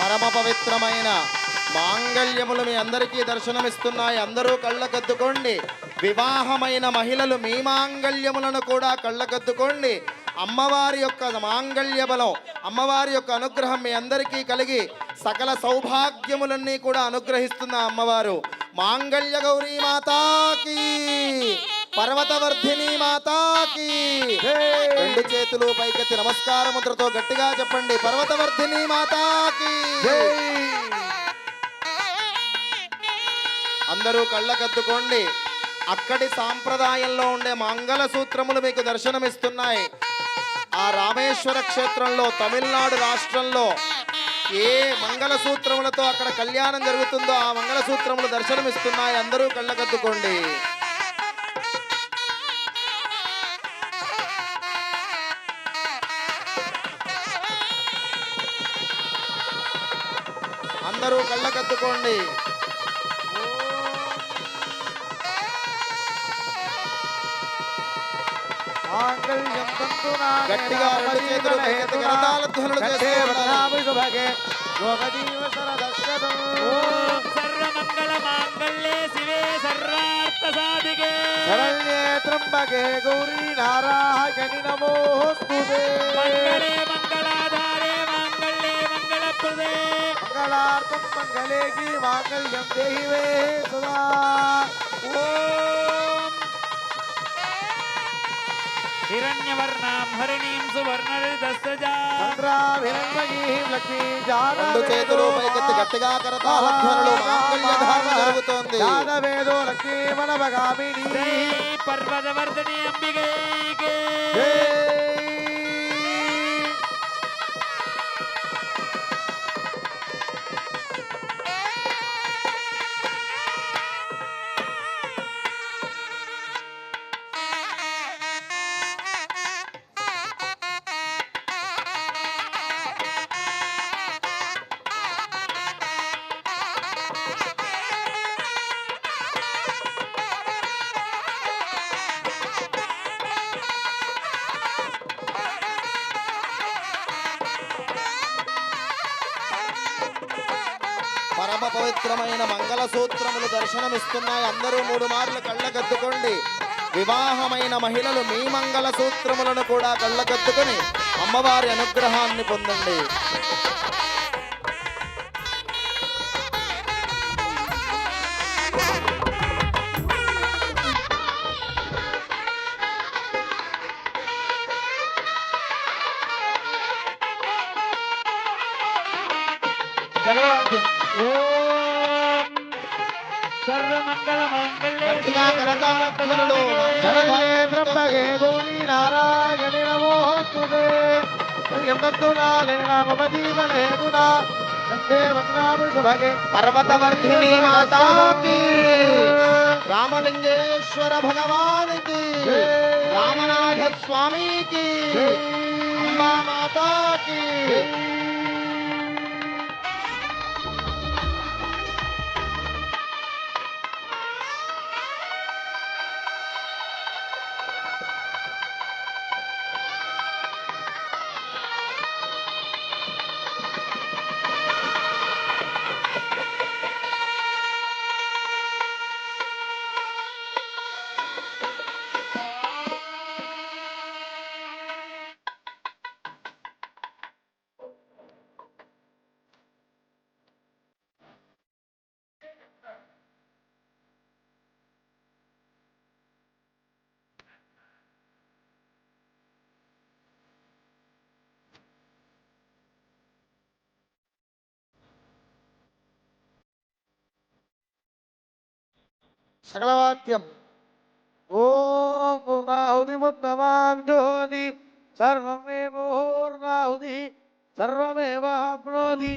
పరమ పవిత్రమైన మాంగళ్యములు మీ అందరికీ దర్శనమిస్తున్నాయి. అందరూ కళ్ళకద్దుకోండి. వివాహమైన మహిళలు మీ మాంగళ్యములను కూడా కళ్ళకద్దుకోండి. అమ్మవారి యొక్క మాంగళ్య బలం అమ్మవారి యొక్క అనుగ్రహం మీ అందరికీ కలిగి సకల సౌభాగ్యములన్నీ కూడా అనుగ్రహిస్తున్న అమ్మవారు. మాంగళ్య గౌరీ మాతాకి పర్వతవర్ధిని మాతాకి రెండు చేతులు పైకెత్తి నమస్కార ముద్రతో గట్టిగా చెప్పండి. పర్వతవర్ధిని మాతాకి అందరూ కళ్ళకద్దుకోండి. అక్కడి సాంప్రదాయంలో ఉండే మంగళ సూత్రములు మీకు దర్శనమిస్తున్నాయి. ఆ రామేశ్వర క్షేత్రంలో తమిళనాడు రాష్ట్రంలో ఏ మంగళ సూత్రములతో అక్కడ కళ్యాణం జరుగుతుందో ఆ మంగళ సూత్రములు దర్శనమిస్తున్నాయి. అందరూ కళ్ళకద్దుకోండి. అందరూ కళ్ళకద్దుకోండి. గట్టిగా రెండు చేతులు పైకెత్తి కరతాళ ధ్వనులు చేస్తూ ఉండాలి. ఓం సర్వమంగళ మాంగళ్యే శివే సర్వార్థ సాధికే శరణ్యే త్రంబకే గౌరీ నారాయణి నమోస్తుతే మంగళే మంగళాధారే మాంగళ్యే మంగళప్రదే మంగళార్థం మంగళేకి మాంగళ్యం దేహి మే సదా హిరణ్యవర్ణాం హరిణీం రెండు చేతులు పైకెత్తి గట్టిగా కరతాళ ధ్వనులు మాంగళ్య ధారణ జరుగుతోంది. జాతవేదో పరమ పవిత్రమైన మంగళసూత్రములు దర్శనమిస్తున్నాయి అందరూ మూడు మార్లు కళ్ళకద్దుకోండి వివాహమైన మహిళలు మీ మంగళ సూత్రములను కూడా కళ్ళకద్దుకొని అమ్మవారి అనుగ్రహాన్ని పొందండి Thank you. నారాయణి పర్వతవర్ధిని మాతాకి రామలింగేశ్వర భగవానికి రామనాథ స్వామికి అంబా మాతాకి सर्ववाक्यं